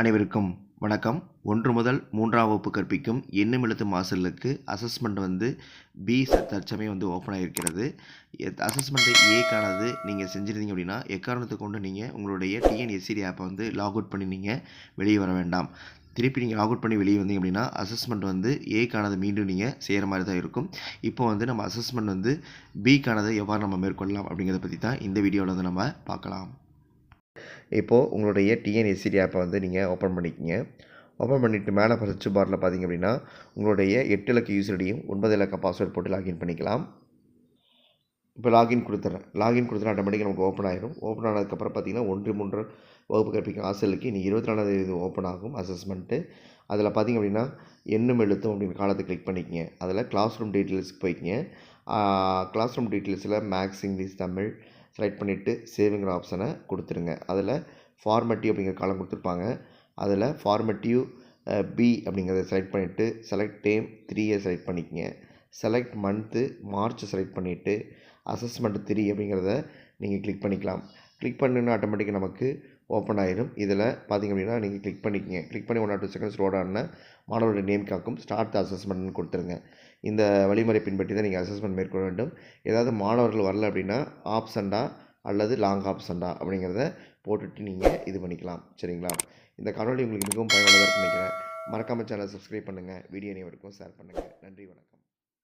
அனைவருக்கும் வணக்கம். ஒன்று முதல் மூன்றாம் வகுப்பு கற்பிக்கும் எண்ணும் எழுத்து மாசலுக்கு அசஸ்மெண்ட் வந்து பி தற்சமயம் வந்து ஓப்பன் ஆகிருக்கிறது அசஸ்மெண்ட்டு ஏக்கானது நீங்கள் செஞ்சுருந்தீங்க அப்படின்னா எக்காரணத்தை கொண்டு நீங்கள் உங்களுடைய டிஎன்எஸ்சிடி ஆப்பை வந்து லாக் அவுட் பண்ணி நீங்கள் வெளியே வர வேண்டாம். திருப்பி நீங்கள் லாக் அவுட் பண்ணி வெளியே வந்தீங்க அப்படின்னா அசஸ்மெண்ட் வந்து ஏக்கானது மீண்டும் நீங்கள் செய்கிற மாதிரி தான் இருக்கும். இப்போ வந்து நம்ம அசஸ்மெண்ட் வந்து பிக்கானதை எவ்வாறு நம்ம மேற்கொள்ளலாம் அப்படிங்கிறத பற்றி தான் இந்த வீடியோவில் வந்து நம்ம பார்க்கலாம். இப்போது உங்களுடைய டிஎன்எஸ்சிடி ஆப்பை வந்து நீங்கள் ஓப்பன் பண்ணிக்கிங்க. ஓப்பன் பண்ணிவிட்டு மேலே சர்ச் பாரில் பார்த்தீங்க அப்படின்னா உங்களுடைய எட்டு இலக்க யூசரையும் ஒன்பது இலக்க பாஸ்வேர்ட் போட்டு லாகின் பண்ணிக்கலாம். இப்போ லாகின் கொடுத்துட்றேன். லாகின் கொடுத்துட்டு ஆட்டோமேட்டிக்காக நமக்கு ஓப்பன் ஆகிடும் ஓப்பன் ஆனதுக்கப்புறம் பார்த்தீங்கன்னா ஒன்று மூன்று வகுப்பு கற்பிக்கும் ஆசிரியருக்கு இனி இருபத்தி நாலாவது இது ஓப்பன் ஆகும் அசஸ்மெண்ட்டு அதில் பார்த்தீங்க அப்படின்னா என்னும் எழுத்தும் அப்படிங்கிற காலத்தை கிளிக் பண்ணிக்கங்க. அதில் கிளாஸ் ரூம் டீட்டெயில்ஸ்க்கு போய்க்கிங்க. கிளாஸ் ரூம் டீட்டெயில்ஸில் மேக்ஸ் இங்கிலீஷ் தமிழ் செலக்ட் பண்ணிவிட்டு சேவிங்கிற ஆப்ஷனை கொடுத்துருங்க. அதில் ஃபார்மேட்டிவ் அப்படிங்கிற காலம் கொடுத்துருப்பாங்க. அதில் ஃபார்மேட்டிவ் பி அப்படிங்கிறத செலக்ட் பண்ணிவிட்டு செலக்ட் டேம் த்ரீயை செலக்ட் பண்ணிக்கங்க. செலக்ட் மந்த்து மார்ச் செலக்ட் பண்ணிவிட்டு அசஸ்மெண்ட் த்ரீ அப்படிங்கிறத நீங்கள் கிளிக் பண்ணிக்கலாம். கிளிக் பண்ணுன்னு ஆட்டோமேட்டிக்காக நமக்கு ஓப்பன் ஆயிடும் இதில் பார்த்தீங்க அப்படின்னா நீங்கள் கிளிக் பண்ணிக்கங்க. கிளிக் பண்ணி one or two seconds load ஆன மாணவருடைய நேம் காக்கும் ஸ்டார்ட் அசஸ்மெண்ட்னு கொடுத்துருங்க. இந்த வழிமுறை பின்பற்றி தான் நீங்கள் அசஸ்மெண்ட் மேற்கொள்ள வேண்டும். ஏதாவது மாணவர்கள் வரல அப்படின்னா ஆப்ஷன்டா அல்லது லாங் ஆப்ஷன்டா அப்படிங்கிறத போட்டுட்டு நீங்கள் இது பண்ணிக்கலாம். சரிங்களா? இந்த காணொளி உங்களுக்கு மிகவும் பயனுள்ளதாக நினைக்கிறேன். மறக்காமல் சேனலை சப்ஸ்கிரைப் பண்ணுங்கள் வீடியோ அனைவருக்கும் ஷேர் பண்ணுங்கள் நன்றி வணக்கம்.